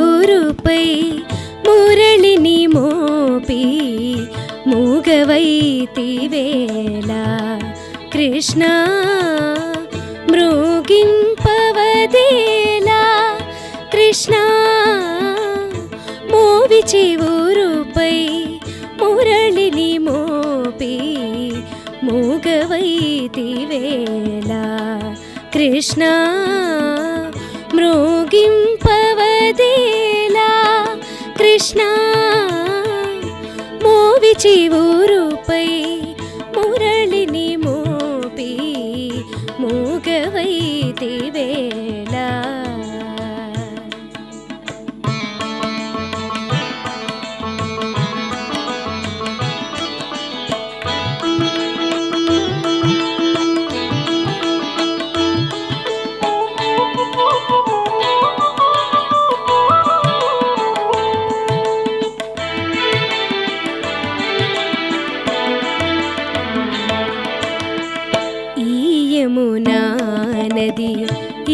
ఊరుపై మురళిని మోపి मूगवैति वेला कृष्णा मृगिं पवदेला कृष्णा मोविचि ऊरुपै मुरळिनी मोपि मूगवैति वेला कृष्णा मृगीं पवदेला कृष्णा మోవిచి ఊరుపై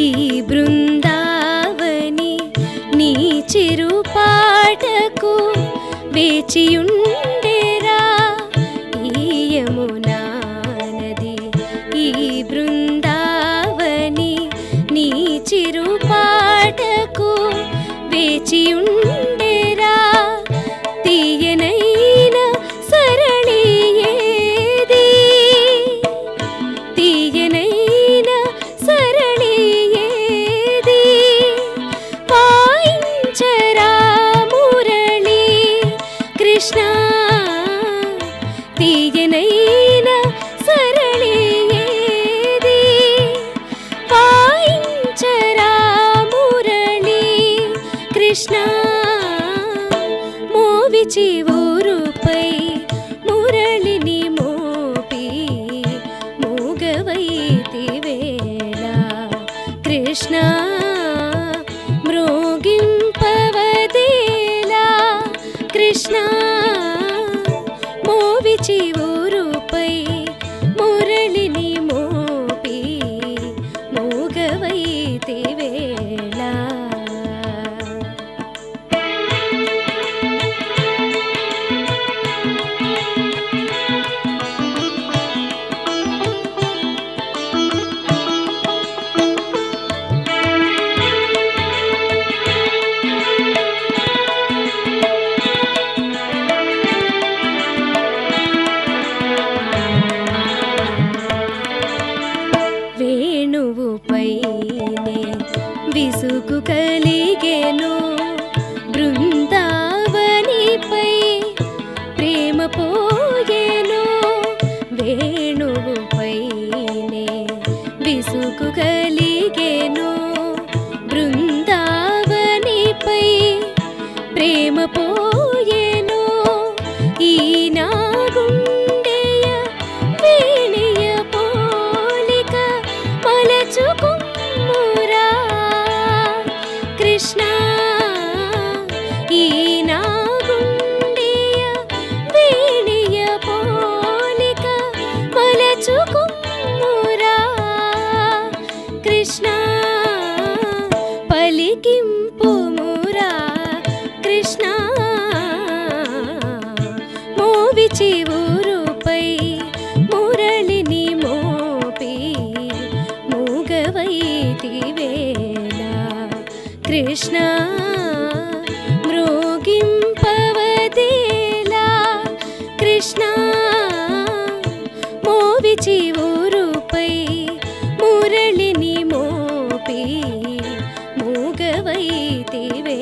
ఈ బృందావని నీ చిరు పాటకు వేచియుండెరా. ఈ యమునా నది ఈ బృందావని నీ చిరు పాటకు మోవిచి ఊరుపై మురళిని మోపి మూగవైతివేళ కృష్ణ మృగింపవదేలా కృష్ణ మోవిచి విసుగు కలిగేను బృందావనిపై ప్రేమ పోయేను. ఈ నా గుండెయ వీణయ పోలిక మలచుకుమ్మురా. కృష్ణ ఈ నా గుండెయ వీణయ పోలిక మలచుకు चिवरूपै मुरळिनिमोपी मूगवैति वेला कृष्णा मृगिं पवतिला कृष्णा मोविचिवरूपै मुरलिनिमोपी मूगवैति वे